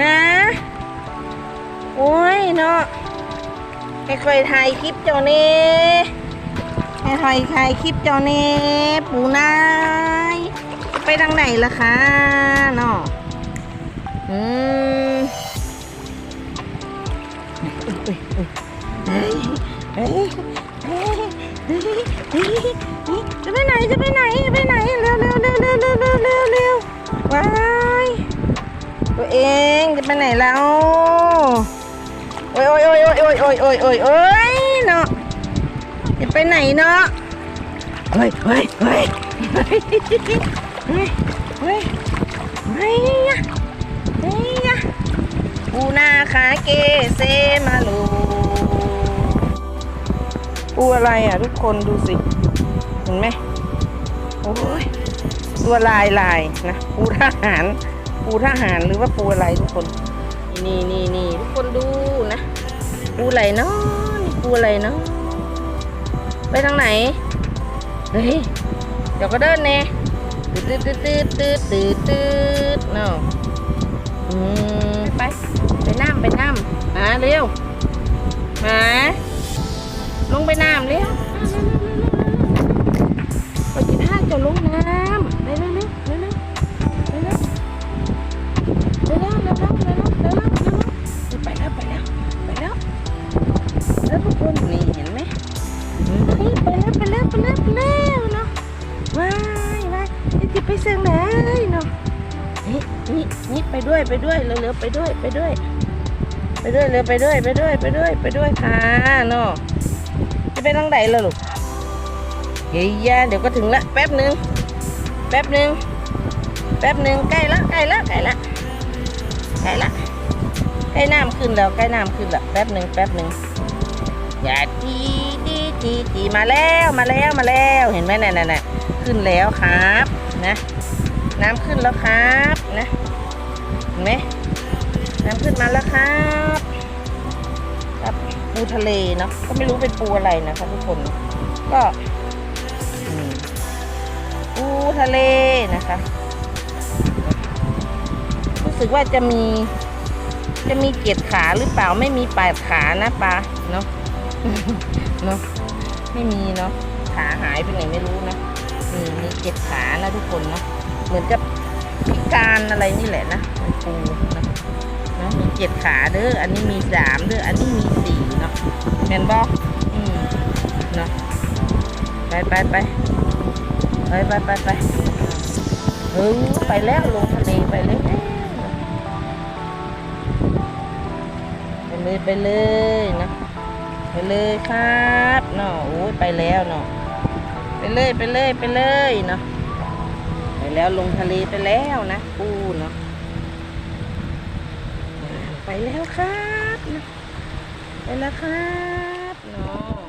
ฮะโอ้ยเนาะให้คอยถ่ายคลิปเจ้าเน่ให้คอยถ่ายคลิปเจ้าเน่ปูนายไปทางไหนล่ะคะเนาะอืมเฮ้ยเฮ้ยเฮ้ยเฮ้ยเฮ้ยจะไปไหนจะไปไหนจะไปไหนเร็วเร็วเร็วเร็วเร็วเร็วเร็วว้าย ตัวเองจะไปไหนแล้ว โอ้ยโอ้ยโอ้ยโอ้ยโอ้ยโอ้ยโอ้ยโอ้ยเนาะจะไปไหนเนาะเฮ้ยเฮ้ยเฮ้ยเฮ้ยเฮ้ยเฮ้ยเฮ้ยเฮ้ยยะปูนาคาเกเซมาลูปูอะไรอะทุกคนดูสิ เห็นไหมโอ้ยตัวลายลายนะปูทหาร ปูทหารหรือว่าปูอะไรทุกคน นี่นี่นี่ทุกคนดูนะ ปูอะไรเนาะนี่ปูอะไรเนาะไปทางไหน เฮ้ย เดี๋ยวก็เดินแน่ตืดตืดตืดตืดตืดตืดเนาะอืมไป ไปน้ำไปน้ำมาเร็วมาลงไปน้ำเร็ว แล้วทุกคนนี่เห็นไหมเฮ้ยไปแล้วไปแล้วไปแล้วไปแล้วเนาะว้ายว้ายนี่จะไปเสียงไหนเนาะนี่นี่นี่ไปด้วยไปด้วยเร็วๆไปด้วยไปด้วย ไปด้วยเร็วไปด้วยไปด้วยไปด้วยไปด้วยค่ะเนาะจะไปทางไหนล่ะลูกเฮียเดี๋ยวก็ถึงละแป๊บหนึ่งแป๊บหนึ่งแป๊บหนึ่งใกล้ละใกล้ละใกล้ละใกล้ละใกล้น้ำขึ้นแล้วใกล้น้ำขึ้นละแป๊บหนึ่งแป๊บหนึ่ง ยาจีจีจีจีมาแล้วมาแล้วมาแล้วเห็นไหมน่ะน่ะน่ะขึ้นแล้วครับนะน้ำขึ้นแล้วครับนะเห็นไหมน้ำขึ้นมาแล้วครับครับปูทะเลเนาะก็ไม่รู้เป็นปูอะไรนะคะทุกคนก็ปูทะเลนะคะรู้สึกว่าจะมีจะมีเจ็ดขาหรือเปล่าไม่มีแปดขานะปลาเนาะ เนาะไม่มีเนาะขาหายไปไหนไม่รู้นะมีมีเจ็ดขานะทุกคนเนาะเหมือนกับพิการอะไรนี่แหละนะเป็นปูนะเนาะมีเจ็ดขาเด้ออันนี้มีสามเด้ออันนี้มีสี่เนาะเห็นบ่อืมเนาะไปไปไปไปไปไปไปเออไปแล้วลงทะเลไปเลยไปเลยไปเลยนะ ไปเลยครับเนาะโอ้ยไปแล้วเนาะไปเลยไปเลยไปเลยเนาะไปแล้วลงทะเลไปแล้วนะปูเนาะไปแล้วครับ ไปแล้วครับเนาะ